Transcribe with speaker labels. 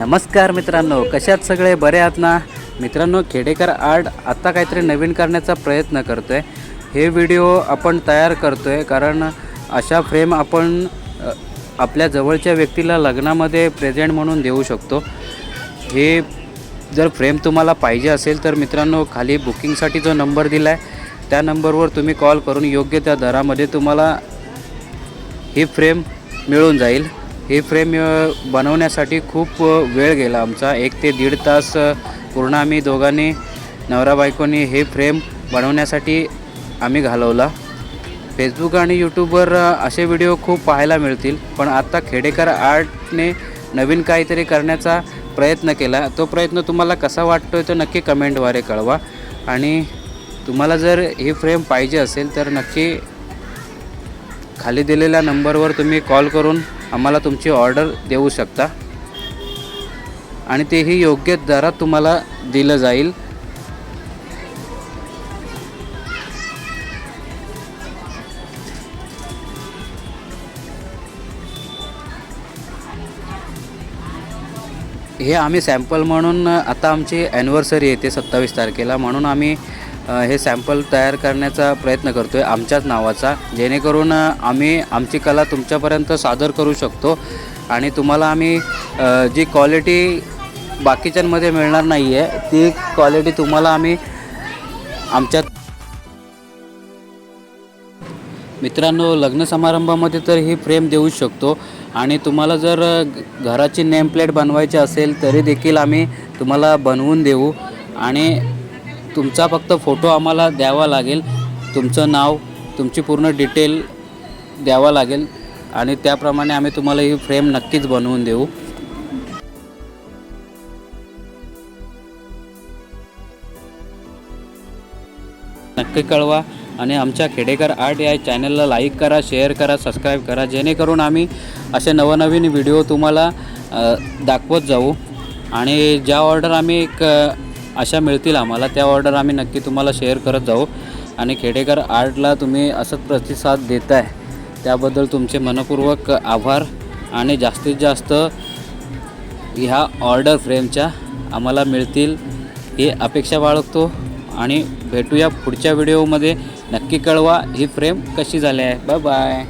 Speaker 1: नमस्कार मित्रांनो कशात सगळे बरे आहात ना? मित्रांनो खेडेकर आर्ट आत्ता काहीतरी नवीन करण्याचा प्रयत्न करतो आहे हे व्हिडिओ आपण तयार करतो आहे कारण अशा फ्रेम आपण आपल्या जवळच्या व्यक्तीला लग्नामध्ये प्रेझेंट म्हणून देऊ शकतो. हे जर फ्रेम तुम्हाला पाहिजे असेल तर मित्रांनो खाली बुकिंगसाठी जो नंबर दिला आहे त्या नंबरवर तुम्ही कॉल करून योग्य त्या दरामध्ये तुम्हाला ही फ्रेम मिळून जाईल. ही फ्रेम बनवण्यासाठी खूप वेळ गेला आमचा. एक ते दीड तास पूर्ण आम्ही दोघांनी नवरा बायकोनी हे फ्रेम बनवण्यासाठी आम्ही घालवला. फेसबुक आणि यूट्यूबवर असे व्हिडिओ खूप पाहायला मिळतील पण आत्ता खेडेकर आर्टने नवीन काहीतरी करण्याचा प्रयत्न केला. तो प्रयत्न तुम्हाला कसा वाटतो आहे तो नक्की कमेंटद्वारे कळवा. आणि तुम्हाला जर ही फ्रेम पाहिजे असेल तर नक्की खाली दिलेल्या नंबरवर तुम्ही कॉल करून आम्हाला तुमची ऑर्डर देऊ शकता. आणि तेही योग्य दरात तुम्हाला दिलं जाईल. हे आम्ही सॅम्पल म्हणून आता आमची ॲनिव्हर्सरी येते सत्तावीस तारखेला म्हणून आम्ही हे सॅम्पल तयार करण्याचा प्रयत्न करतो आहे आमच्याच नावाचा. जेणेकरून आम्ही आमची कला तुमच्यापर्यंत सादर करू शकतो आणि तुम्हाला आम्ही जी क्वालिटी बाकीच्यांमध्ये मिळणार नाही आहे ती क्वालिटी तुम्हाला आम्ही आमच्या मित्रांनो लग्न समारंभामध्ये तर ही फ्रेम देऊ शकतो. आणि तुम्हाला जर घराची नेम प्लेट बनवायची असेल तरी देखील आम्ही तुम्हाला बनवून देऊ. आणि तुमचा फक्त फोटो आम्हाला द्यावा लागेल. तुमचं नाव तुमची पूर्ण डिटेल द्यावा लागेल. आणि त्याप्रमाणे आम्ही तुम्हाला ही फ्रेम नक्कीच बनवून देऊ. नक्की कळवा. आणि आमच्या खेडेकर आर्ट या चॅनलला लाईक करा शेअर करा सबस्क्राईब करा. जेणेकरून आम्ही असे नवनवीन व्हिडिओ तुम्हाला दाखवत जाऊ. आणि ज्या ऑर्डर आम्ही एक अशा मिळतील आम्हाला. त्या ऑर्डर आम्ही नक्की तुम्हाला शेअर करत जाऊ. आणि खेडेकर आर्टला तुम्ही असंच प्रतिसाद देताय. त्याबद्दल तुमचे मनपूर्वक आभार. आणि जास्तीत जास्त ह्या ऑर्डर फ्रेमच्या आम्हाला मिळतील ही अपेक्षा बाळगतो. आणि भेटूया पुढच्या व्हिडिओमध्ये. नक्की कळवा ही फ्रेम कशी झाली आहे. Bye bye.